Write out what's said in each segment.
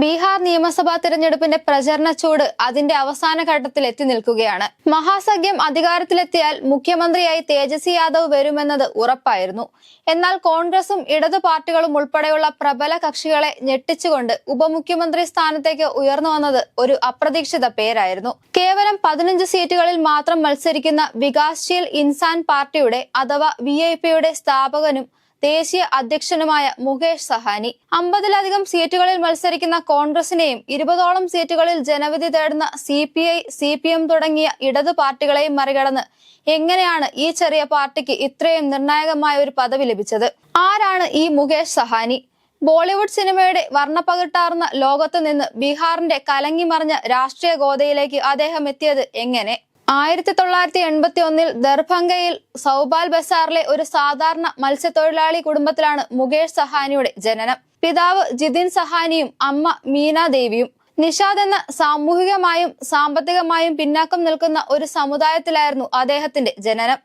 ബീഹാർ നിയമസഭാ തിരഞ്ഞെടുപ്പിന്റെ പ്രചരണ ചൂട് അതിന്റെ അവസാന ഘട്ടത്തിൽ എത്തി നിൽക്കുകയാണ്. മഹാസഖ്യം അധികാരത്തിലെത്തിയാൽ മുഖ്യമന്ത്രിയായി തേജസ്വി യാദവ് വരുമെന്നത് ഉറപ്പായിരുന്നു. എന്നാൽ കോൺഗ്രസും ഇടതു പാർട്ടികളും ഉൾപ്പെടെയുള്ള പ്രബല കക്ഷികളെ ഞെട്ടിച്ചുകൊണ്ട് ഉപമുഖ്യമന്ത്രി സ്ഥാനത്തേക്ക് ഉയർന്നു വന്നത് ഒരു അപ്രതീക്ഷിത പേരായിരുന്നു. കേവലം പതിനഞ്ച് സീറ്റുകളിൽ മാത്രം മത്സരിക്കുന്ന വികാസ്ശീൽ ഇൻസാൻ പാർട്ടിയുടെ അഥവാ വി സ്ഥാപകനും ദേശീയ അധ്യക്ഷനുമായ മുകേഷ് സഹാനി അമ്പതിലധികം സീറ്റുകളിൽ മത്സരിക്കുന്ന കോൺഗ്രസിനെയും ഇരുപതോളം സീറ്റുകളിൽ ജനവിധി തേടുന്ന C P I C P M തുടങ്ങിയ ഇടതു പാർട്ടികളെയും മറികടന്ന് എങ്ങനെയാണ് ഈ ചെറിയ പാർട്ടിക്ക് ഇത്രയും നിർണായകമായ ഒരു പദവി ലഭിച്ചത്? ആരാണ് ഈ മുകേഷ് സഹാനി? ബോളിവുഡ് സിനിമയുടെ വർണപ്പകിട്ടാർന്ന ലോകത്ത് നിന്ന് ബീഹാറിന്റെ കലങ്ങി മറിഞ്ഞ രാഷ്ട്രീയ ഗോതയിലേക്ക് അദ്ദേഹം എത്തിയത് എങ്ങനെ? ആയിരത്തി തൊള്ളായിരത്തി എൺപത്തി ഒന്നിൽ ദർഭംഗയിൽ സൗബാൽ ബസാറിലെ ഒരു സാധാരണ മത്സ്യത്തൊഴിലാളി കുടുംബത്തിലാണ് മുകേഷ് സഹാനിയുടെ ജനനം. പിതാവ് ജിതിൻ സഹാനിയും അമ്മ മീന ദേവിയും. നിഷാദ് എന്ന സാമൂഹികമായും സാമ്പത്തികമായും പിന്നാക്കം നിൽക്കുന്ന ഒരു സമുദായത്തിലായിരുന്നു അദ്ദേഹത്തിന്റെ ജനനം.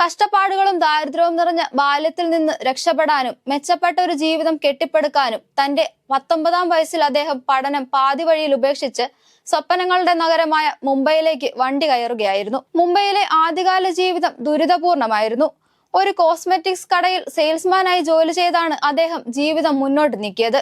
കഷ്ടപ്പാടുകളും ദാരിദ്ര്യവും നിറഞ്ഞ ബാല്യത്തിൽ നിന്ന് രക്ഷപ്പെടാനും മെച്ചപ്പെട്ട ഒരു ജീവിതം കെട്ടിപ്പടുക്കാനും തന്റെ പത്തൊമ്പതാം വയസ്സിൽ അദ്ദേഹം പഠനം പാതി വഴിയിൽ ഉപേക്ഷിച്ച് സ്വപ്നങ്ങളുടെ നഗരമായ മുംബൈയിലേക്ക് വണ്ടി കയറുകയായിരുന്നു. മുംബൈയിലെ ആദ്യകാല ജീവിതം ദുരിതപൂർണമായിരുന്നു. ഒരു കോസ്മെറ്റിക്സ് കടയിൽ സെയിൽസ്മാനായി ജോലി ചെയ്താണ് അദ്ദേഹം ജീവിതം മുന്നോട്ട് നീക്കിയത്.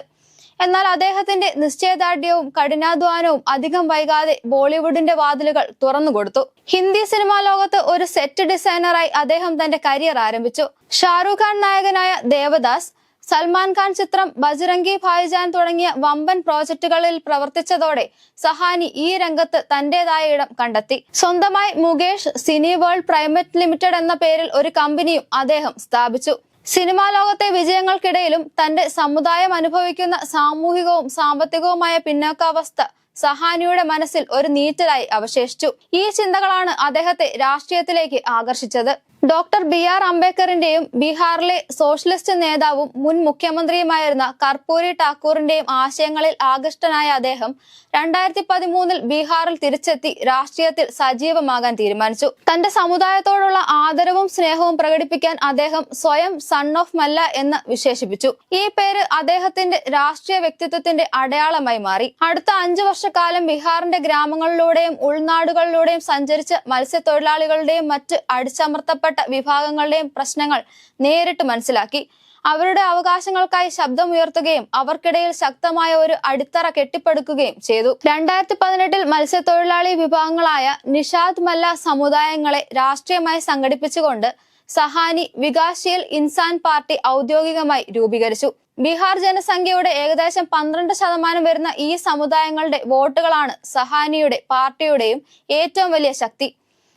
എന്നാൽ അദ്ദേഹത്തിന്റെ നിശ്ചയദാർഢ്യവും കഠിനാധ്വാനവും അധികം വൈകാതെ ബോളിവുഡിന്റെ വാതിലുകൾ തുറന്നുകൊടുത്തു ഹിന്ദി സിനിമാ ലോകത്ത് ഒരു സെറ്റ് ഡിസൈനറായി അദ്ദേഹം തന്റെ കരിയർ ആരംഭിച്ചു. ഷാറുഖ് നായകനായ ദേവദാസ് സൽമാൻ ഖാൻ ചിത്രം ബജ്രംഗി ഭായ്ജാൻ തുടങ്ങിയ വമ്പൻ പ്രോജക്റ്റുകളിൽ പ്രവർത്തിച്ചതോടെ സഹാനി ഈ രംഗത്ത് തന്റേതായ ഇടം കണ്ടെത്തി. സ്വന്തമായി Mukesh cine world private limited എന്ന പേരിൽ ഒരു കമ്പനിയും അദ്ദേഹം സ്ഥാപിച്ചു. സിനിമാ ലോകത്തെ വിജയങ്ങൾക്കിടയിലും തന്റെ സമുദായം അനുഭവിക്കുന്ന സാമൂഹികവും സാമ്പത്തികവുമായ പിന്നോക്കാവസ്ഥ സഹാനിയുടെ മനസ്സിൽ ഒരു നീറ്റലായി അവശേഷിച്ചു. ഈ ചിന്തകളാണ് അദ്ദേഹത്തെ രാഷ്ട്രീയത്തിലേക്ക് ആകർഷിച്ചത്. ഡോക്ടർ ബി ആർ അംബേദ്കറിന്റെയും ബീഹാറിലെ സോഷ്യലിസ്റ്റ് നേതാവും മുൻ മുഖ്യമന്ത്രിയുമായിരുന്ന കർപ്പൂരി ഠാക്കൂറിന്റെയും ആശയങ്ങളിൽ ആകൃഷ്ടനായ അദ്ദേഹം രണ്ടായിരത്തി പതിമൂന്നിൽ ബീഹാറിൽ തിരിച്ചെത്തി രാഷ്ട്രീയത്തിൽ സജീവമാകാൻ തീരുമാനിച്ചു. തന്റെ സമുദായത്തോടുള്ള ആദരവും സ്നേഹവും പ്രകടിപ്പിക്കാൻ അദ്ദേഹം സ്വയം സൺ ഓഫ് മല്ല എന്ന് വിശേഷിപ്പിച്ചു. ഈ പേര് അദ്ദേഹത്തിന്റെ രാഷ്ട്രീയ വ്യക്തിത്വത്തിന്റെ അടയാളമായി മാറി. അടുത്ത അഞ്ചു വർഷക്കാലം ബീഹാറിന്റെ ഗ്രാമങ്ങളിലൂടെയും ഉൾനാടുകളിലൂടെയും സഞ്ചരിച്ച് മത്സ്യത്തൊഴിലാളികളുടെയും മറ്റ് അടിച്ചമർത്തപ്പെട്ട വിഭാഗങ്ങളുടെയും പ്രശ്നങ്ങൾ നേരിട്ട് മനസ്സിലാക്കി. അവരുടെ അവകാശങ്ങൾക്കായി ശബ്ദമുയർത്തുകയും അവർക്കിടയിൽ ശക്തമായ ഒരു അടിത്തറ കെട്ടിപ്പടുക്കുകയും ചെയ്തു. രണ്ടായിരത്തി പതിനെട്ടിൽ മത്സ്യത്തൊഴിലാളി വിഭാഗങ്ങളായ നിഷാദ് മല്ല സമുദായങ്ങളെ രാഷ്ട്രീയമായി സംഘടിപ്പിച്ചുകൊണ്ട് സഹാനി വികാസ്ശീൽ ഇൻസാൻ പാർട്ടി ഔദ്യോഗികമായി രൂപീകരിച്ചു. ബീഹാർ ജനസംഖ്യയുടെ ഏകദേശം പന്ത്രണ്ട് ശതമാനം വരുന്ന ഈ സമുദായങ്ങളുടെ വോട്ടുകളാണ് സഹാനിയുടെ പാർട്ടിയുടെയും ഏറ്റവും വലിയ ശക്തി.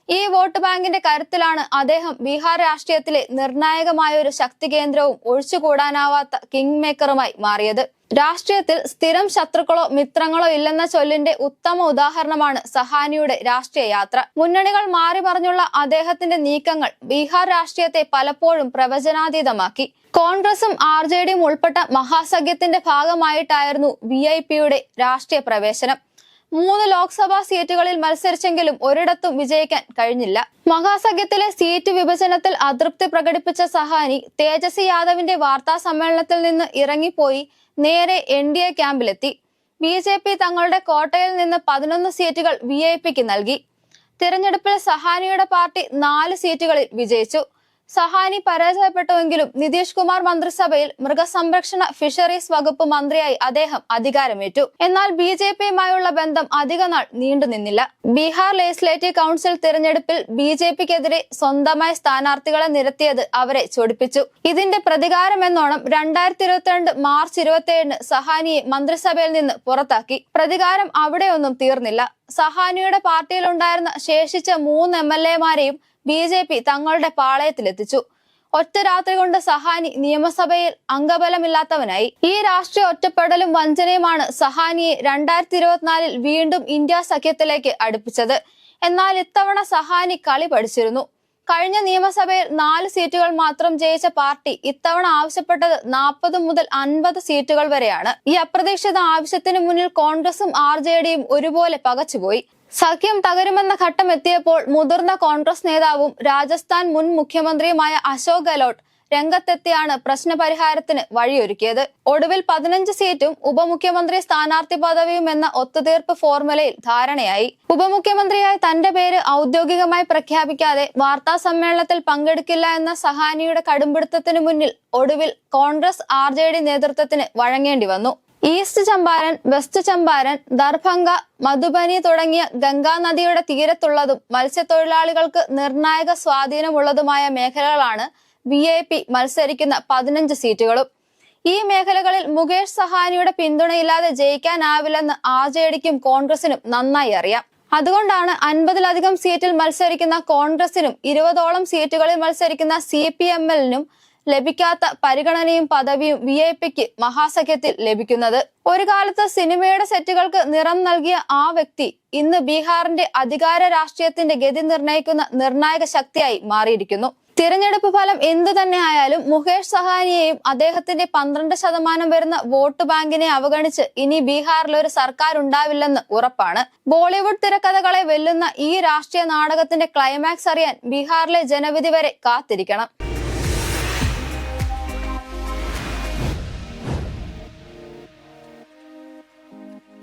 ഈ വോട്ട് ബാങ്കിന്റെ കരുത്തിലാണ് അദ്ദേഹം ബീഹാർ രാഷ്ട്രീയത്തിലെ നിർണായകമായ ഒരു ശക്തി കേന്ദ്രവും ഒഴിച്ചുകൂടാനാവാത്ത കിങ് മേക്കറുമായി മാറിയത്. രാഷ്ട്രീയത്തിൽ സ്ഥിരം ശത്രുക്കളോ മിത്രങ്ങളോ ഇല്ലെന്ന ചൊല്ലിന്റെ ഉത്തമ ഉദാഹരണമാണ് സഹാനിയുടെ രാഷ്ട്രീയ യാത്ര. മുന്നണികൾ മാറി പറഞ്ഞുള്ള അദ്ദേഹത്തിന്റെ നീക്കങ്ങൾ ബീഹാർ രാഷ്ട്രീയത്തെ പലപ്പോഴും പ്രവചനാതീതമാക്കി. കോൺഗ്രസും ആർ ജെ ഡിയും ഉൾപ്പെട്ട മഹാസഖ്യത്തിന്റെ ഭാഗമായിട്ടായിരുന്നു വി ഐ പിയുടെ രാഷ്ട്രീയ പ്രവേശനം. മൂന്ന് ലോക്സഭാ സീറ്റുകളിൽ മത്സരിച്ചെങ്കിലും ഒരിടത്തും വിജയിക്കാൻ കഴിഞ്ഞില്ല. മഹാസഖ്യത്തിലെ സീറ്റ് വിഭജനത്തിൽ അതൃപ്തി പ്രകടിപ്പിച്ച സഹാനി തേജസ്വി യാദവിന്റെ വാർത്താ സമ്മേളനത്തിൽ നിന്ന് ഇറങ്ങിപ്പോയി നേരെ എൻ ഡി എ ക്യാമ്പിലെത്തി. ബി ജെ പി തങ്ങളുടെ കോട്ടയിൽ നിന്ന് പതിനൊന്ന് സീറ്റുകൾ വി ഐ പിക്ക് നൽകി. തിരഞ്ഞെടുപ്പിൽ സഹാനിയുടെ പാർട്ടി നാല് സീറ്റുകളിൽ വിജയിച്ചു. സഹാനി പരാജയപ്പെട്ടുവെങ്കിലും നിതീഷ് കുമാർ മന്ത്രിസഭയിൽ മൃഗസംരക്ഷണ ഫിഷറീസ് വകുപ്പ് മന്ത്രിയായി അദ്ദേഹം അധികാരമേറ്റു. എന്നാൽ ബി ജെ പിയുമായുള്ള ബന്ധം അധികനാൾ നീണ്ടുനിന്നില്ല ബീഹാർ ലെജിസ്ലേറ്റീവ് കൗൺസിൽ തിരഞ്ഞെടുപ്പിൽ ബി ജെ പിക്കെതിരെ സ്വന്തമായി സ്ഥാനാർത്ഥികളെ നിരത്തിയത് അവരെ ചൊടിപ്പിച്ചു. ഇതിന്റെ പ്രതികാരമെന്നോണം രണ്ടായിരത്തി ഇരുപത്തിരണ്ട് മാർച്ച് ഇരുപത്തിയേഴിന് സഹാനിയെ മന്ത്രിസഭയിൽ നിന്ന് പുറത്താക്കി. പ്രതികാരം അവിടെയൊന്നും തീർന്നില്ല. സഹാനിയുടെ പാർട്ടിയിലുണ്ടായിരുന്ന ശേഷിച്ച മൂന്ന് എം എൽ എമാരെയും ബി ജെ പി തങ്ങളുടെ പാളയത്തിലെത്തിച്ചു. ഒറ്റ രാത്രി കൊണ്ട് സഹാനി നിയമസഭയിൽ അംഗബലമില്ലാത്തവനായി. ഈ രാഷ്ട്രീയ ഒറ്റപ്പെടലും വഞ്ചനയുമാണ് സഹാനിയെ രണ്ടായിരത്തി ഇരുപത്തിനാലിൽ വീണ്ടും ഇന്ത്യ സഖ്യത്തിലേക്ക് അടുപ്പിച്ചത്. എന്നാൽ ഇത്തവണ സഹാനി കളി പഠിച്ചിരുന്നു. കഴിഞ്ഞ നിയമസഭയിൽ നാല് സീറ്റുകൾ മാത്രം ജയിച്ച പാർട്ടി ഇത്തവണ ആവശ്യപ്പെട്ടത് നാൽപ്പത് മുതൽ അൻപത് സീറ്റുകൾ വരെയാണ്. ഈ അപ്രതീക്ഷിത ആവശ്യത്തിന് മുന്നിൽ കോൺഗ്രസും ആർ ജെ ഡിയും ഒരുപോലെ പകച്ചുപോയി. സഖ്യം തകരുമെന്ന ഘട്ടം എത്തിയപ്പോൾ മുതിർന്ന കോൺഗ്രസ് നേതാവും രാജസ്ഥാൻ മുൻ മുഖ്യമന്ത്രിയുമായ അശോക് ഗെഹ്ലോട്ട് രംഗത്തെത്തിയാണ് പ്രശ്നപരിഹാരത്തിന് വഴിയൊരുക്കിയത്. ഒടുവിൽ പതിനഞ്ച് സീറ്റും ഉപമുഖ്യമന്ത്രി സ്ഥാനാർത്ഥി പദവിയും എന്ന ഒത്തുതീർപ്പ് ഫോർമുലയിൽ ധാരണയായി. ഉപമുഖ്യമന്ത്രിയായി തന്റെ പേര് ഔദ്യോഗികമായി പ്രഖ്യാപിക്കാതെ വാർത്താ സമ്മേളനത്തിൽ പങ്കെടുക്കില്ല എന്ന സഹാനിയുടെ കടുംപിടുത്തത്തിനു മുന്നിൽ ഒടുവിൽ കോൺഗ്രസ് ആർ നേതൃത്വത്തിന് വഴങ്ങേണ്ടി വന്നു. ഈസ്റ്റ് ചമ്പാരൻ വെസ്റ്റ് ചമ്പാരൻ ദർഭംഗ മധുബനി തുടങ്ങിയ ഗംഗാ നദിയുടെ തീരത്തുള്ളതും മത്സ്യത്തൊഴിലാളികൾക്ക് നിർണായക സ്വാധീനമുള്ളതുമായ മേഖലകളാണ് വി ഐ പി മത്സരിക്കുന്ന പതിനഞ്ച് സീറ്റുകളും. ഈ മേഖലകളിൽ മുകേഷ് സഹാനിയുടെ പിന്തുണയില്ലാതെ ജയിക്കാനാവില്ലെന്ന് ആർ ജെ ഡിക്കും കോൺഗ്രസിനും നന്നായി അറിയാം. അതുകൊണ്ടാണ് അൻപതിലധികം സീറ്റിൽ മത്സരിക്കുന്ന കോൺഗ്രസിനും ഇരുപതോളം സീറ്റുകളിൽ മത്സരിക്കുന്ന സി പി എം എല്ലിനും ലഭിക്കാത്ത പരിഗണനയും പദവിയും വി ഐ പിക്ക് മഹാസഖ്യത്തിൽ ലഭിക്കുന്നത്. ഒരു കാലത്ത് സിനിമയുടെ സെറ്റുകൾക്ക് നിറം നൽകിയ ആ വ്യക്തി ഇന്ന് ബീഹാറിന്റെ അധികാര രാഷ്ട്രീയത്തിന്റെ ഗതി നിർണയിക്കുന്ന നിർണായക ശക്തിയായി മാറിയിരിക്കുന്നു. തിരഞ്ഞെടുപ്പ് ഫലം എന്തു തന്നെ ആയാലും മുകേഷ് സഹാനിയെയും അദ്ദേഹത്തിന്റെ പന്ത്രണ്ട് ശതമാനം വരുന്ന വോട്ട് ബാങ്കിനെ അവഗണിച്ച് ഇനി ബീഹാറിൽ ഒരു സർക്കാർ ഉണ്ടാവില്ലെന്ന് ഉറപ്പാണ്. ബോളിവുഡ് തിരക്കഥകളെ വെല്ലുന്ന ഈ രാഷ്ട്രീയ നാടകത്തിന്റെ ക്ലൈമാക്സ് അറിയാൻ ബീഹാറിലെ ജനവിധി വരെ കാത്തിരിക്കണം.